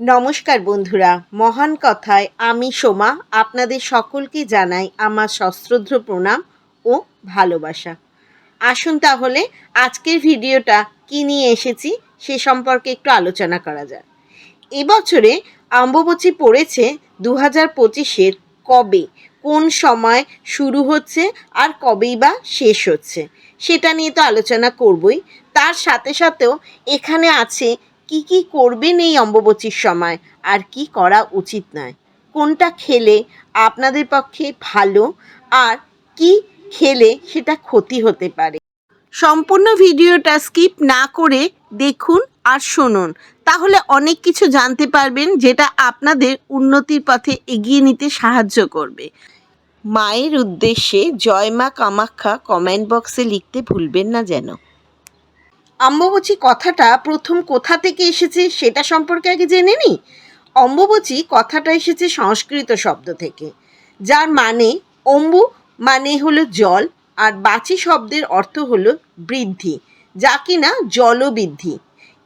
নমস্কার বন্ধুরা, মহান কথায় আমি সোমা, আপনাদের সকলকে জানাই আমার সশ্রদ্ধ প্রণাম ও ভালোবাসা। আসুন তাহলে আজকের ভিডিওটা কী নিয়ে এসেছি সে সম্পর্কে একটু আলোচনা করা যাক। এবছরে আম্ববচি পড়েছে দু হাজার পঁচিশের কবে, কোন সময় শুরু হচ্ছে আর কবেই বা শেষ হচ্ছে, সেটা নিয়ে তো আলোচনা করবই। তার সাথে সাথেও এখানে আছে কি কি করবেন এই অম্বুবচীর সময়? আর কি করা উচিত নয়। কোনটা খেলে আপনাদের পক্ষে ভালো? আর কি খেলে সেটা ক্ষতি হতে পারে? সম্পূর্ণ ভিডিওটা স্কিপ না করে দেখুন আর শুনুন। তাহলে অনেক কিছু জানতে পারবেন যেটা আপনাদের উন্নতির পথে এগিয়ে নিতে সাহায্য করবে। মায়ের উদ্দেশ্যে জয় মা কামাখ্যা কমেন্ট বক্সে লিখতে ভুলবেন না যেন। অম্বুবচী কথাটা প্রথম কোথা থেকে এসেছে সেটা সম্পর্কে আগে জেনে নিই অম্বুবচী কথাটা এসেছে সংস্কৃত শব্দ থেকে, যার মানে অম্বু মানে হলো জল আর বাচি শব্দের অর্থ হলো বৃদ্ধি, যা কিনা জলবৃদ্ধি।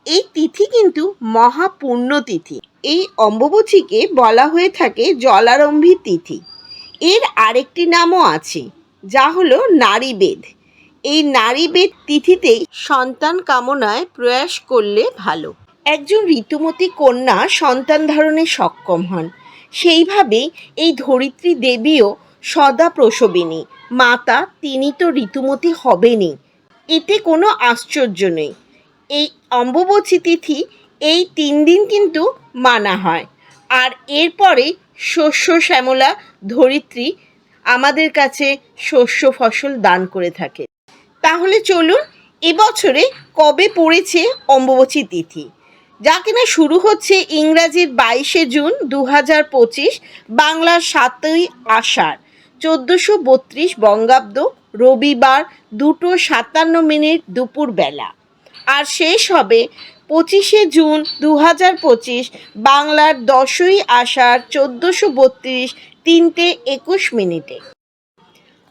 এই তিথি কিন্তু মহাপূর্ণ তিথি এই অম্বুবচীকে বলা হয়ে থাকে জলারম্ভী তিথি। এর আরেকটি নামও আছে, যা হলো নারীবেদ। এই নারীবেদ তিথিতেই সন্তান কামনায় প্রয়াস করলে ভালো। একজন ঋতুমতী কন্যা সন্তান ধারণে সক্ষম হন। সেইভাবেই এই ধরিত্রী দেবীও সদা প্রসবিনী। মাতা তিনি তো ঋতুমতী হবেনই। এতে কোনো আশ্চর্য নেই। এই অম্বুবচী তিথি এই তিন দিন কিন্তু মানা হয়। আর এরপরে শস্য শ্যামলা ধরিত্রী আমাদের কাছে শস্য ফসল দান করে থাকে। তাহলে চলুন এবছরে কবে পড়েছে অম্বুবচী তিথি? যা কিনা শুরু হচ্ছে ইংরাজির বাইশে জুন দু হাজার পঁচিশ বাংলার সাতই আষাঢ়। চোদ্দোশো বত্রিশ বঙ্গাব্দ রবিবার দুটো সাতান্ন মিনিট দুপুরবেলা আর শেষ হবে পঁচিশে জুন দু হাজার পঁচিশ বাংলার দশই আষাঢ় চোদ্দোশো বত্রিশ তিনটে একুশ মিনিটে।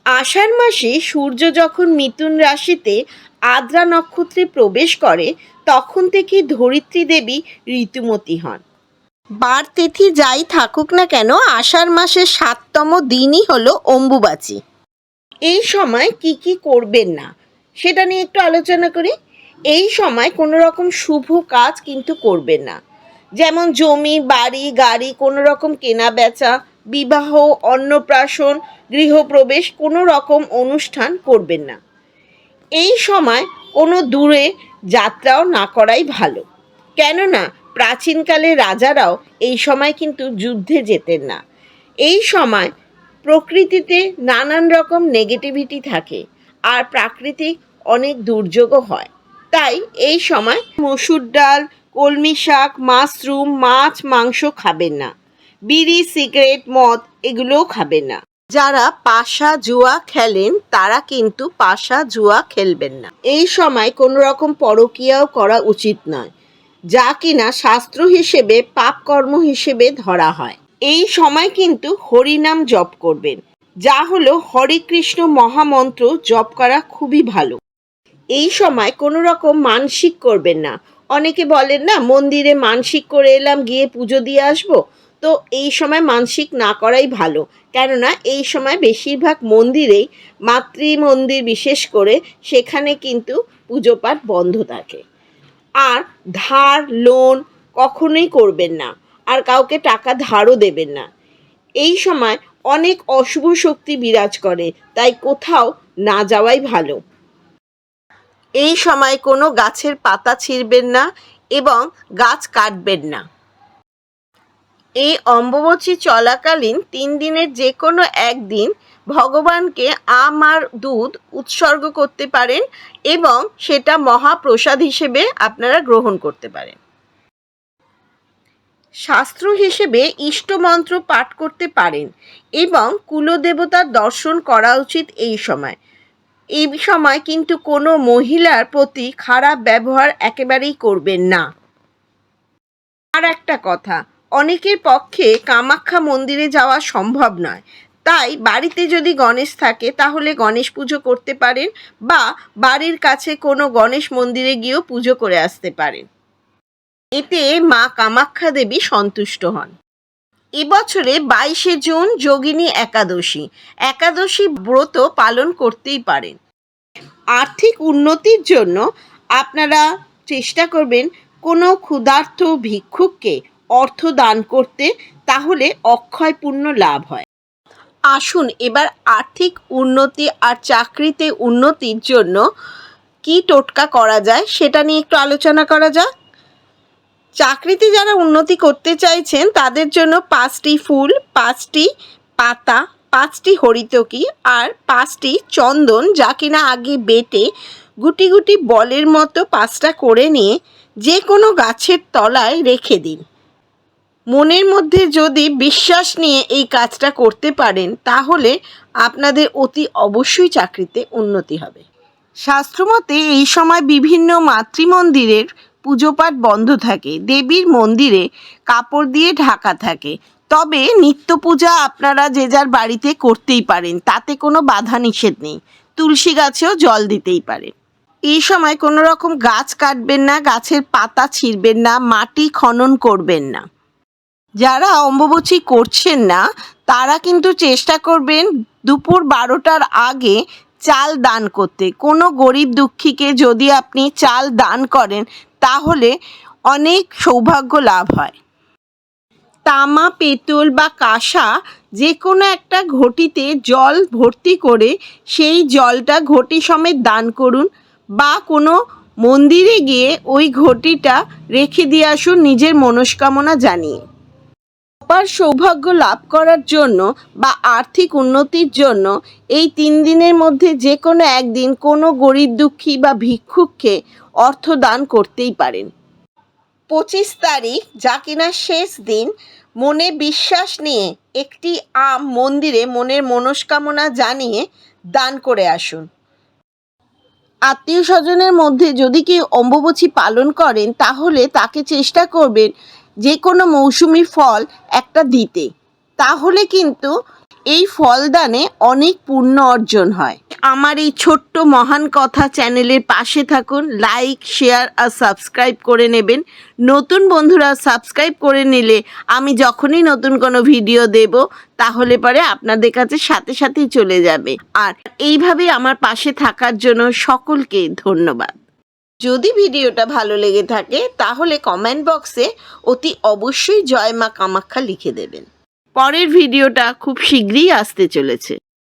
আষাঢ় মাসে সূর্য যখন মিথুন রাশিতে আদ্রা নক্ষত্রে প্রবেশ করে, তখন থেকে ধরিত্রী দেবী ঋতুমতী হন। বার তিথি যাই থাকুক না কেন, আষাঢ় মাসের সাততম দিনই হলো অম্বুবাচী। এই সময় কি কি করবেন না, সেটা নিয়ে একটু আলোচনা করি। এই সময় কোনো রকম শুভ কাজ কিন্তু করবেন না। যেমন জমি, বাড়ি, গাড়ি, কোনো রকম কেনা বেচা বিবাহ, অন্নপ্রাশন, গৃহপ্রবেশ কোনো রকম অনুষ্ঠান করবেন না। এই সময় কোনো দূরে যাত্রাও না করাই ভালো। কেননা প্রাচীনকালে রাজারাও এই সময় কিন্তু যুদ্ধে যেতেন না। এই সময় প্রকৃতিতে নানান রকম নেগেটিভিটি থাকে আর প্রাকৃতিক অনেক দুর্যোগও হয়। তাই এই সময় মসুর ডাল, কলমি শাক, মাশরুম, মাছ, মাংস খাবেন না। বিড়ি, সিগারেট, মদ এগুলোও খাবেন না। যারা পাশা জুয়া খেলেন, তারা কিন্তু পাশা জুয়া খেলবেন না। এই সময় কোনো রকম পরকীয়াও করা উচিত নয়, যা কিনা শাস্ত্র হিসেবে, পাপ কর্ম হিসেবে ধরা হয়। এই সময় কিন্তু হরিনাম জপ করবেন, যা হলো হরে কৃষ্ণ মহামন্ত্র জপ করা খুবই ভালো। এই সময় কোনো রকম মানসিক করবেন না। অনেকে বলেন, না, মন্দিরে মানসিক করে এলাম, গিয়ে পুজো দিয়ে আসব? তো এই সময় মানসিক না করাই ভালো। কেননা এই সময় বেশিরভাগ মন্দিরেই মাতৃ মন্দির বিশেষ করে সেখানে কিন্তু পুজো পাঠ বন্ধ থাকে। আর ধার, লোন কখনোই করবেন না। আর কাউকে টাকা ধারও দেবেন না। এই সময় অনেক অশুভ শক্তি বিরাজ করে, তাই কোথাও না যাওয়াই ভালো। এই সময় কোনো গাছের পাতা ছিঁড়বেন না এবং গাছ কাটবেন না। এই অম্বুবচী চলাকালীন তিন দিনের যে কোনো একদিন ভগবানকে আম আর দুধ উৎসর্গ করতে পারেন এবং সেটা মহাপ্রসাদ হিসেবে আপনারা গ্রহণ করতে পারেন। শাস্ত্র হিসেবে ইষ্টমন্ত্র পাঠ করতে পারেন এবং কুলদেবতার দর্শন করা উচিত এই সময়। এই সময় কিন্তু কোনো মহিলার প্রতি খারাপ ব্যবহার একেবারেই করবেন না। আর একটা কথা অনেকের পক্ষে কামাখ্যা মন্দিরে যাওয়া সম্ভব নয়। তাই বাড়িতে যদি গণেশ থাকে, তাহলে গণেশ পুজো করতে পারেন বা বাড়ির কাছে কোনো গণেশ মন্দিরে গিয়েও পুজো করে আসতে পারেন। এতে মা কামাখ্যা দেবী সন্তুষ্ট হন। এবছরে বাইশে জুন যোগিনী একাদশী। একাদশী ব্রত পালন করতেই পারেন। আর্থিক উন্নতির জন্য আপনারা চেষ্টা করবেন কোনো ক্ষুধার্ত ভিক্ষুককে অর্থ দান করতে, তাহলে অক্ষয় পুণ্য লাভ হয়। আসুন, এবার আর্থিক উন্নতি আর চাকরিতে উন্নতির জন্য কি টোটকা করা যায় সেটা নিয়ে একটু আলোচনা করা যাক। চাকরিতে যারা উন্নতি করতে চাইছেন, তাদের জন্য পাঁচটি ফুল, পাঁচটি পাতা, পাঁচটি হরিতকি আর পাঁচটি চন্দন যা কিনা আগে বেটে গুটি গুটি বলের মতো পাঁচটা করে নিয়ে যে কোনো গাছের তলায় রেখে দিন। মনের মধ্যে যদি বিশ্বাস নিয়ে এই কাজটা করতে পারেন, তাহলে আপনাদের অতি অবশ্যই চাকরিতে উন্নতি হবে। শাস্ত্রমতে এই সময় বিভিন্ন মাতৃমন্দিরের পুজো পাঠ বন্ধ থাকে, দেবীর মন্দিরে কাপড় দিয়ে ঢাকা থাকে। তবে নিত্য পূজা আপনারা যে যার বাড়িতে করতেই পারেন, তাতে কোনো বাধা নিষেধ নেই, তুলসী গাছেও জল দিতেই পারেন এই সময় কোনো রকম গাছ কাটবেন না, গাছের পাতা ছিঁড়বেন না, মাটি খনন করবেন না। যারা অম্বুবচী করছেন না, তারা কিন্তু চেষ্টা করবেন দুপুর বারোটার আগে চাল দান করতে। কোনো গরিব দুঃখীকে যদি আপনি চাল দান করেন, তাহলে অনেক সৌভাগ্য লাভ হয়। তামা, পেতল বা কাঁসা যে কোনো একটা ঘটিতে জল ভর্তি করে সেই জলটা ঘটি সমেত দান করুন বা কোনো মন্দিরে গিয়ে ওই ঘটিটা রেখে দিয়ে আসুন নিজের মনস্কামনা জানিয়ে। অপার সৌভাগ্য লাভ করার জন্য বা আর্থিক উন্নতির জন্য এই তিন দিনের মধ্যে যে কোনো একদিন কোনো গরিব দুঃখী বা ভিক্ষুককে অর্থ দান করতেই পারেন। পঁচিশ তারিখ যা কিনা শেষ দিন, মনে বিশ্বাস নিয়ে একটি আম মন্দিরে মনের মনস্কামনা জানিয়ে দান করে আসুন। আত্মীয় স্বজনের মধ্যে যদি কেউ অম্বুবচী পালন করেন, তাহলে তাকে চেষ্টা করবেন যে কোনো মৌসুমি ফল একটা দিতে। তাহলে কিন্তু এই ফলদানে অনেক পুণ্য অর্জন হয়। আমার এই ছোট্ট মহান কথা চ্যানেলের পাশে থাকুন, লাইক, শেয়ার আর সাবস্ক্রাইব করে নেবেন। নতুন বন্ধুরা সাবস্ক্রাইব করে নিলে আমি যখনই নতুন কোনো ভিডিও দেব, তাহলে পরে আপনাদের কাছে সাথে সাথেই চলে যাবে। আর এইভাবে আমার পাশে থাকার জন্য সকলকে ধন্যবাদ। যদি ভিডিওটা ভালো লেগে থাকে, তাহলে কমেন্ট বক্সে অতি অবশ্যই জয় মা কামাখ্যা লিখে দেবেন। পরের ভিডিওটা খুব শীঘ্রই আসতে চলেছে।